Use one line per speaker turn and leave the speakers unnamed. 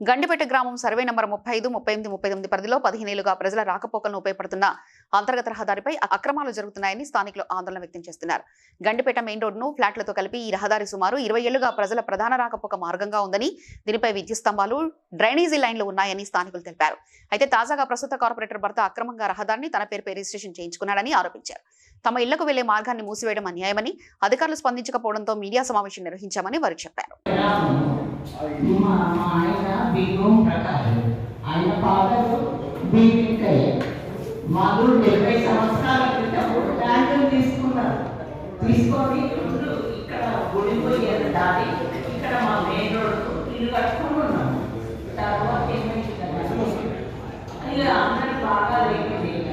గండిపేట గ్రామం survey number ముప్పై ఐదు ముప్పై ఎనిమిది ముప్పై తొమ్మిది పరిధిలో పదిహేనేళ్ళుగా ప్రజల రాకపోకలను ఉపయోగపడుతున్న అంతర్గత రహదారిపై అక్రమాలు జరుగుతున్నాయని స్థానికులు ఆందోళన వ్యక్తం చేస్తున్నారు. గండిపేట మెయిన్ రోడ్ను ఫ్లాట్లతో కలిపి ఈ రహదారి సుమారు ఇరవై ఏళ్ళుగా ప్రజల ప్రధాన రాకపోక మార్గంగా ఉందని దీనిపై విద్యుత్ స్తంభాలు డ్రైనేజీ లైన్లు ఉన్నాయని స్థానికులు తెలిపారు. అయితే తాజాగా ప్రస్తుత కార్పొరేటర్ భర్త అక్రమంగా రహదారిని తన పేరుపై రిజిస్ట్రేషన్ చేయించుకున్నాడని ఆరోపించారు. తమ ఇళ్ళకు వెళ్ళే మార్గాన్ని మూసివేయడం అన్యాయమని అధికారులు స్పందించకపోవడంతో మీడియా సమావేశం నిర్వహించామని వారు చెప్పారు.
పీఠం ప్రకారం ఆయన ఫాదరు దీవికయ్య మాకు డెబ్బై సంవత్సరాల క్రితం ల్యాండ్ తీసుకున్నారు తీసుకొని ఇక్కడ గుడిపోయేది దాటి ఇక్కడ మా మెయిన్ రోడ్కు ఇల్లు కట్టుకుని ఉన్నాము తర్వాత ఏమైంది? అందరూ బాగా లేకపోయింది